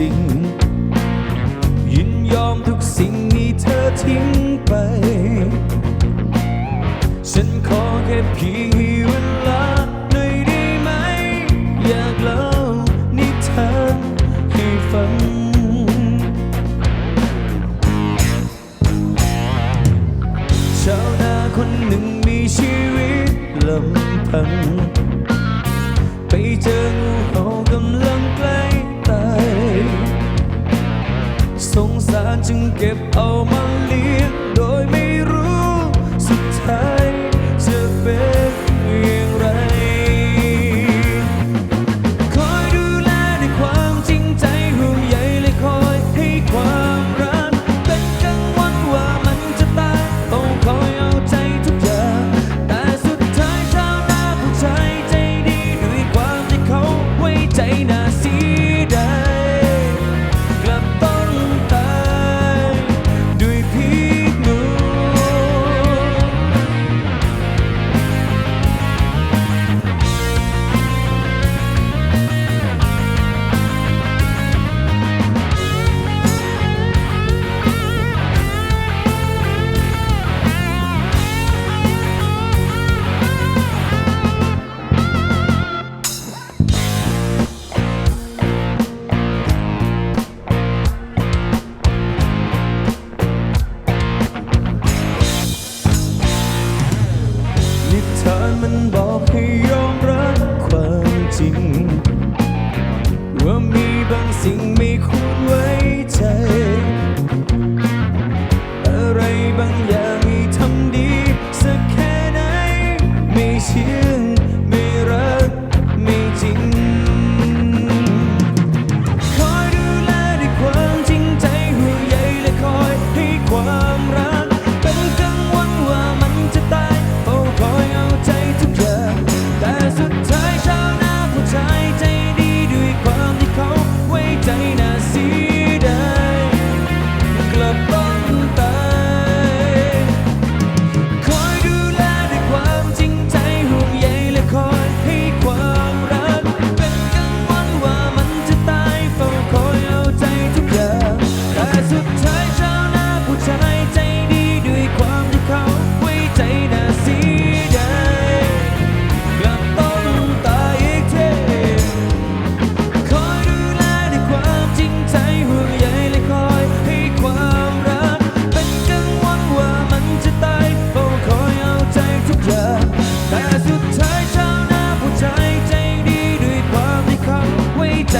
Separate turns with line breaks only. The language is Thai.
ทิ้ง ยินยอมทุกสิ่งที่เธอทิ้งไป ฉันขอแค่เพียงให้เวลาหน่อยได้ไหม อยากเล่านิทานให้ฟังชาวนาคนหนึ่งมีชีวิตลำพัง ไปเจองูเห่ากำลัง ใก ยอมรับความจริง ว่ามีบางสิ่งไม่คุ้นไว้ใจ อะไรบางอย่างที่ทำดี สักแค่ไหน ไม่เชื่อ ยเจ้าหนาผู้ชาใจดีด้วยความที่เขาไว้ใจน่าสียดากลับต้องตายอีทีคอยดูแลด้วยความจริงใจห่วงใยและคอยให้ความรัก เป็นกังวลว่ามันจะตายเฝ้าคอยเอาใจทุกอย่างแต่สุดทายเาหนาผู้ชาใจดีด้วยความที่เขาไว้ใจ